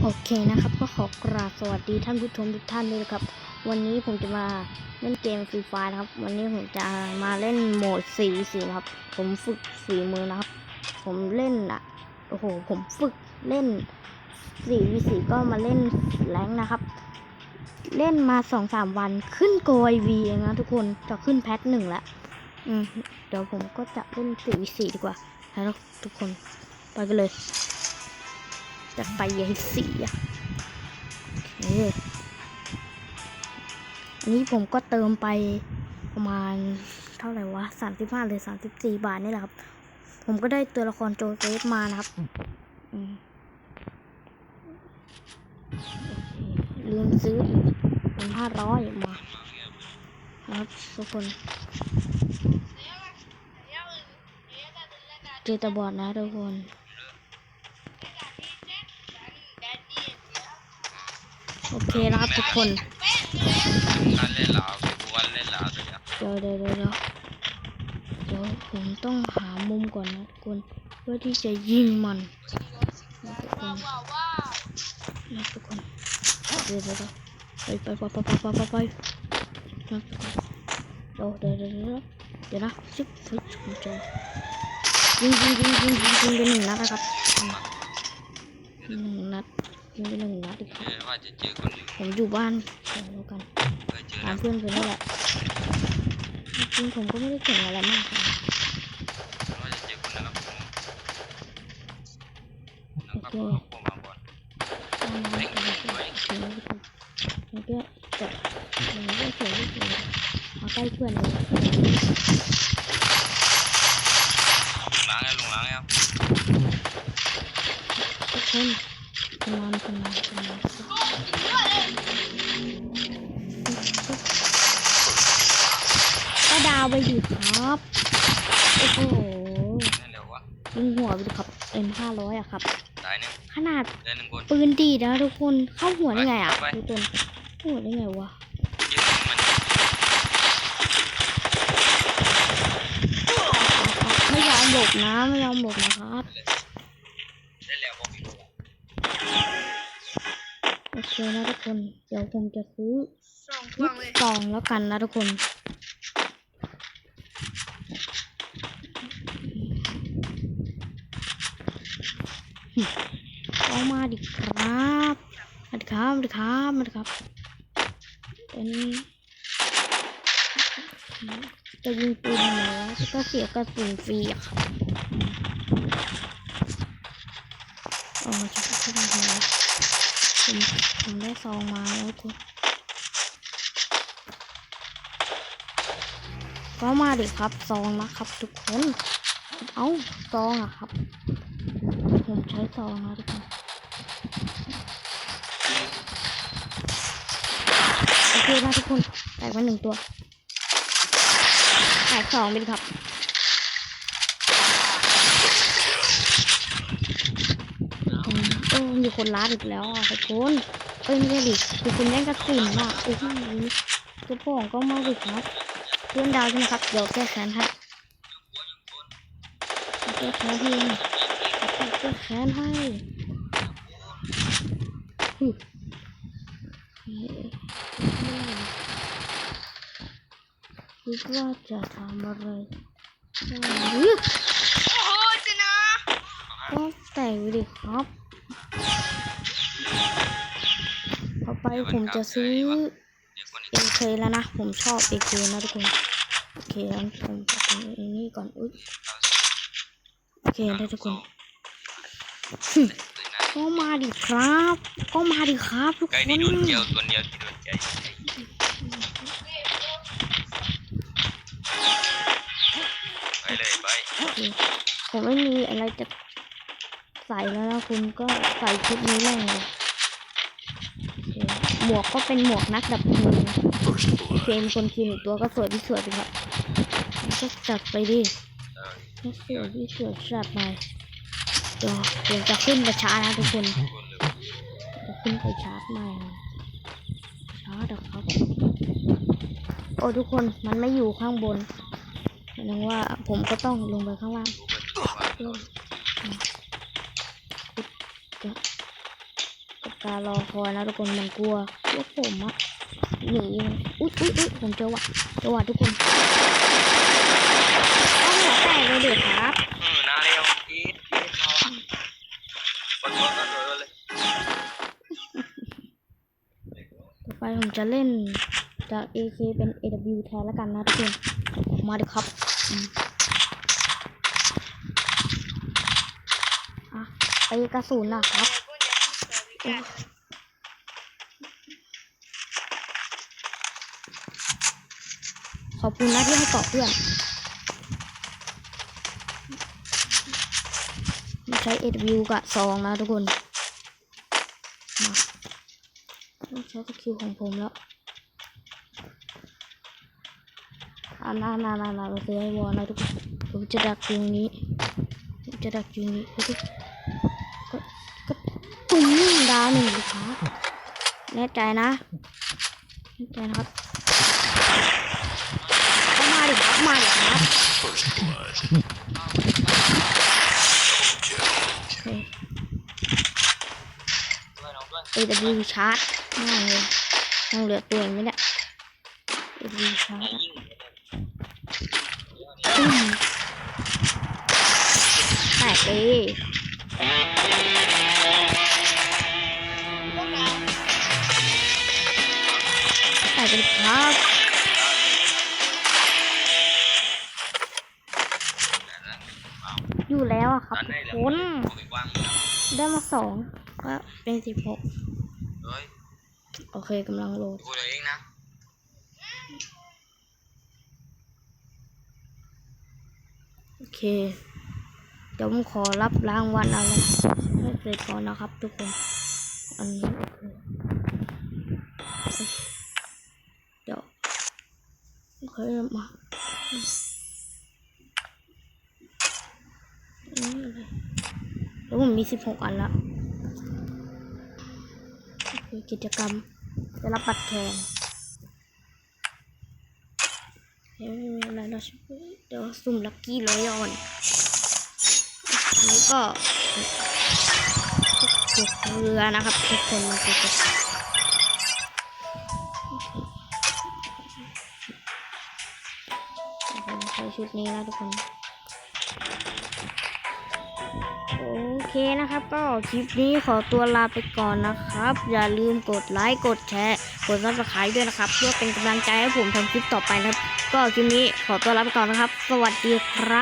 โอเคนะครับ ก็ขอกราบสวัสดีท่านผู้ชมทุกท่านด้วยครับ วันนี้ผมจะมาเล่นเกมฟรีไฟนะครับ วันนี้ผมจะมาเล่นโหมดสีสีนะครับ ผมฝึกฝีมือนะครับ ผมเล่นอะโอ้โหผมฝึกเล่นสีวีสีก็มาเล่นแรงนะครับ เล่นมาสองสามวันขึ้นโกยวีเองนะทุกคนจะขึ้นแพทหนึ่งล้วอืมเดี๋ยวผมก็จะเล่นสีวีสีดีกว่าแล้วทุกคนไปกันเลย จะไปยายสีอะโอเคอันนี้ผมก็เติมไปประมาณเท่าไหร่วะสามสิบห้าหรือสามสิบสี่บาทนี่แหละครับ ผมก็ได้ตัวละครโจเซฟมานะครับลืมซื้ออีกเป็นห้าร้อยมาครับทุกคนเจตบอดนะทุกคน โอเคนะครับทุกคนการเล่นเหลาคือกูวันเล่นเหลาตัวเนี้ยเดี๋ยวเดี๋ยวเดี๋ยวเดี๋ยวเดี๋ยวผมต้องหามุมก่อนนะทุกคนเพื่อที่จะยิงมันนะทุกคนนะทุกคนเดี๋ยวเดี๋ยวเดี๋ยวไปไปไปไปไปไปไปนะทุกคนเดี๋ยวเดี๋ยวเดี๋ยวเดี๋ยวเดี๋ยวนะชิบชิบผมเจอยิงยิงยิงยิงยิงยิงไปหนึ่งนัดนะครับอืมหนึ่งนัด ยิงไปหนึ่งนัดอีกครับเออว่าจะเจอคนหนึ่งผมอยู่บ้านเดี๋ยวแล้วกันเคยเจอตาแล้มวเพื่อนไปนี่แหละจริงๆผมก็ไม่ได้เก่งอะไรมากนะว่าจะเจอคนหนึ่งครับผมแล้วก็พวกมาบอลตามมาตามมาตามมาถึงแล้วทุกคนมันก็จะมันก็เสียที่สุดเอาใกล้เพื่อนเลยล้างไงลุงล้างไงครับทุกคน ทำงานทำงานทำงานก็ดาวไปดิครับ โอ้โหนั่นเร็ววะยิงหัวไปดิครับเอ็มห้าร้อยอะครับ ตายหนึ่งขนาดได้หนึ่งคนปืนดีดนะทุกคนเข้าหัวได้ไงอะไปทุกคนเข้าหัวได้ไงวะยิงมันไม่ยอมหลบนะไม่ยอมหลบนะครับ โอเคนะทุกคน เดี๋ยวผมจะซื้อสองพลูวกงเลยซองแล้วกันนะทุกคน เอามาดิครับมาดิครับมาดิครับมาดิครับเป็นจะยิงปืนไหนวะก็เสียกระสุนฟรีอะครับอ๋อจะพูดอะไรวะ ผมผมได้ซองมาแล้วทุกคนก็มาดิครับซองนะครับ ทุกคน เอาซองอะครับ ผมใช้ซองนะทุกคนโอเคนะทุกคนแตกมาหนึ่งตัวแตกสองไปดิครับ อื มเออมีคนล้าดอีกแล้วอะทุกคนเอ้ยไม่ใช่ดิมีคนแย่งกระสุนอะโอ้โหตัวพ่องก็มาดิครับเพื่อนดาวใช่ไหมครับ เดี๋ยวแก้แค้นให้แก้แค้นให้เองแก้แค้นให้ฮึคิดว่าจะทำอะไรได้ฮึโอ้โหชนะก็แต่งไปดิครับ ผมจะซื้อเดี๋ยวคนนี้ AK แล้วนะ ผมชอบ AK นะทุกคนโอเคงั้นผมจะซื้ออันนี้ก่อนอุ๊ยโอเคได้ทุกคนก็มาดิครับ ก็มาดิครับทุกคไก่นนี่โดนเจียวตัวเดียวที่โดนใจไปเลยไปโอเคผมไม่มีอะไรจะใส่แล้วนะคุณก็ใส่ชุดนี้แม่งเลยโอเค หมวกก็เป็นหมวกนักดับเพลิงเกมคนคีนอีกตัวก็สวยที่สวยไปครับก็จัดไปดิเออก็สวยที่สวยจัดไปเดี๋ยวจะขึ้นไปชาร์จนะทุกคนจะขึ้นไปชาร์จใหม่ชาร์จเหรอครับ โอ้ทุกคนมันไม่อยู่ข้างบนแสดงว่าผมก็ต้องลงไปข้างล่าง การรอคอยนะทุกคนมันกลัวพวกผมอะหนีอุ๊ยอุ๊ยอุ๊ยผมเจอว่ะเจอว่ะทุกคนต้องหัวแตกเลยเด็กครับอืมนาเร็วอีทอีทเขาอะกดกดกดกดเลยต่อไปผมจะเล่นจาก AK เป็น AW แทนแล้วกันนะทุกคนมาดิครับอะไปกระสุนนะครับ ขอบคุณนะที่ให้เกาะเพื่อนไม่ใช้ AW กับซองนะทุกคนมาต้องใช้สกิลของผมแล้วอ่านานานานเราซื้อให้วอลนะทุกคนผมจะดักอยู่ตรงนี้ ผมจะดักอยู่ตรงนี้แล้วก็ก็ก็ตุ้ม ดาวหนึ่งเลยครับแน่ใจนะแน่ใจนะครับเข้ามาดิครับมาดิครับโอเคด้วยน้อวย AW ชาร์จง่ายเลยยังเหลือตัวเองไหมเนี่ย AW ชาร์จอะยิ่งตุ้มแตกเลย ครับ อยู่แล้วอะครับอันทุไหนกเหลืคอนผมอีกว่างได้มาสองก็เป็นสิบหกเฮ้ยโอเคกำลังโหลดดูตัวเองนะโอเค เดี๋ยวผมขอรับรางวัลอะไรให้เสร็จก่อนนะครับทุกคน อันนี้โอเคเดี๋ยวโอ เคมาอันนี้อะไรแล้วผมมีสิบหกอันละโอกิจกรรมจะรับบัตรแทนเฮ้ยไม่มีอะไรแล้วใช่ไหมเดี๋ยวสุ่มลัคกี้ร้อยออนแล้วก็ตกเรือนะครับทุกคนมันจะ ชุดนี้นะทุกคน โอเคนะครับ ก็คลิปนี้ขอตัวลาไปก่อนนะครับ อย่าลืมกดไลค์ กดแชร์ กดซับสไครต์ด้วยนะครับ เพื่อเป็นกำลังใจให้ผมทำคลิปต่อไปนะครับ ก็คลิปนี้ขอตัวลาไปก่อนนะครับ สวัสดีครับ